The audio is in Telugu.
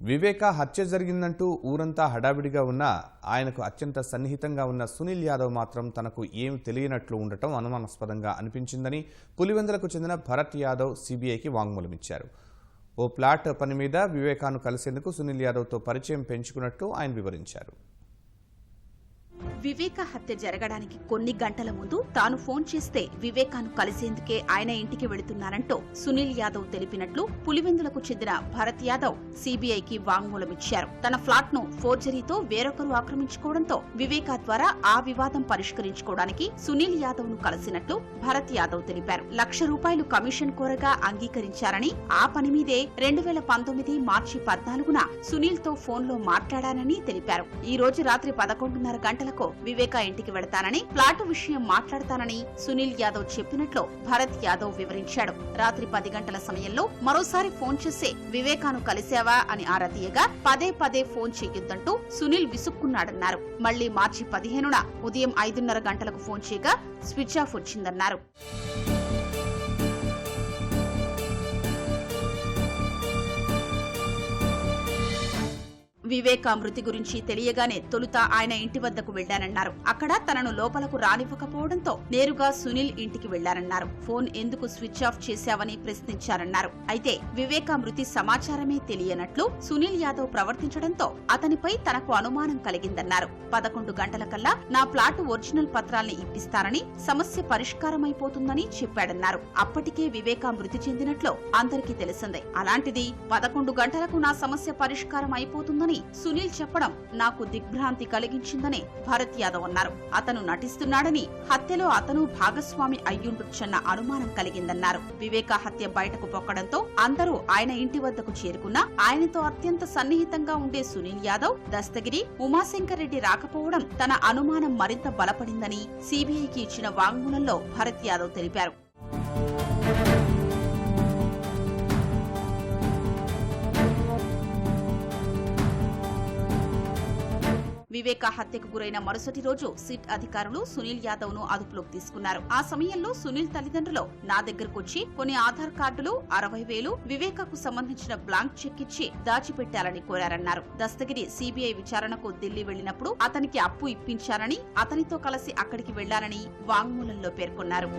వివేక హత్య జరిగిందంటూ ఊరంతా హడావిడిగా ఉన్న ఆయనకు అత్యంత సన్నిహితంగా ఉన్న సునీల్ యాదవ్ మాత్రం తనకు ఏం తెలియనట్లు ఉండటం అనుమానాస్పదంగా అనిపించిందని పులివెందులకు చెందిన భరత్ యాదవ్ సిబిఐకి వాంగ్మూలం ఇచ్చారు ఓ ప్లాట్ పని మీద వివేకాను కలిసేందుకు సునీల్ యాదవ్తో పరిచయం పెంచుకున్నట్టు ఆయన వివరించారు. వివేక హత్య జరగడానికి కొన్ని గంటల ముందు తాను ఫోన్ చేస్తే వివేకాను కలిసేందుకే ఆయన ఇంటికి వెళుతున్నానంటూ సునీల్ యాదవ్ తెలిపినట్లు పులివెందులకు చెందిన భరత్ యాదవ్ సీబీఐకి వాంగ్మూలమిచ్చారు తన ఫ్లాట్ను ఫోర్జరీతో వేరొకరు ఆక్రమించుకోవడంతో వివేక ద్వారా ఆ వివాదం పరిష్కరించుకోవడానికి సునీల్ యాదవ్ను కలిసినట్లు భరత్ యాదవ్ తెలిపారు. లక్ష రూపాయలు కమిషన్ కోరగా అంగీకరించారని ఆ పని మీదే రెండు వేల పంతొమ్మిది మార్చి పద్నాలుగున సునీల్తో ఫోన్లో మాట్లాడానని తెలిపారు. ఈ రోజు రాత్రి పదకొండున్నర గంటలకు వివేక ఇంటికి వెళతానని ప్లాటు విషయం మాట్లాడతానని సునీల్ యాదవ్ చెప్పినట్లు భరత్ యాదవ్ వివరించాడు. రాత్రి పది గంటల సమయంలో మరోసారి ఫోన్ చేసి వివేకాను కలిశావా అని ఆరా తీయగా పదే పదే ఫోన్ చేయొద్దంటూ సునీల్ విసుక్కున్నాడన్నారు. మళ్ళీ మార్చి పదిహేనున ఉదయం ఐదున్నర గంటలకు ఫోన్ చేయగా స్విచ్ ఆఫ్ వచ్చిందన్నారు. వివేకా మృతి గురించి తెలియగానే తొలుత ఆయన ఇంటి వద్దకు వెళ్ళానన్నారు అక్కడ తనను లోపలకు రానివ్వకపోవడంతో నేరుగా సునీల్ ఇంటికి వెళ్ళానన్నారు ఫోన్ ఎందుకు స్విచ్ ఆఫ్ చేశావని ప్రశ్నించారన్నారు. అయితే వివేకా మృతి సమాచారమే తెలియనట్లు సునీల్ యాదవ్ ప్రవర్తించడంతో అతనిపై తనకు అనుమానం కలిగిందన్నారు. పదకొండు గంటల కల్లా నా ప్లాట్ ఒరిజినల్ పత్రాల్ని ఇప్పిస్తారని సమస్య పరిష్కారమైపోతుందని చెప్పాడన్నారు. అప్పటికే వివేకా మృతి చెందినట్లు అందరికీ తెలిసిందే. అలాంటిది పదకొండు గంటలకు నా సమస్య పరిష్కారం అయిపోతుందని సునీల్ చెప్పడం నాకు దిగ్భ్రాంతి కలిగించిందని భరత్ యాదవ్ అన్నారు. అతను నటిస్తున్నాడని హత్యలో అతను భాగస్వామి అయ్యుండొచ్చన్న అనుమానం కలిగిందన్నారు. వివేక హత్య బయటకు పొక్కడంతో అందరూ ఆయన ఇంటి వద్దకు చేరుకున్నా ఆయనతో అత్యంత సన్నిహితంగా ఉండే సునీల్ యాదవ్ దస్తగిరి ఉమాశంకర్ రెడ్డి రాకపోవడం తన అనుమానం మరింత బలపడిందని సీబీఐకి ఇచ్చిన వాంగ్మూలంలో భరత్ యాదవ్ తెలిపారు. వివేక హత్యకు గురైన మరుసటి రోజు సిట్ అధికారులు సునీల్ యాదవ్ను అదుపులోకి తీసుకున్నారు. ఆ సమయంలో సునీల్ తల్లిదండ్రులు నా దగ్గరకొచ్చి కొన్ని ఆధార్ కార్డులు అరవై వేలు వివేకకు సంబంధించిన బ్లాంక్ చెక్ ఇచ్చి దాచిపెట్టాలని కోరారన్నారు. దస్తగిరి సిబిఐ విచారణకు ఢిల్లీ వెళ్ళినప్పుడు అతనికి అప్పు ఇప్పించారని అతనితో కలిసి అక్కడికి వెళ్ళారని వాంగ్మూలంలో పేర్కొన్నారు.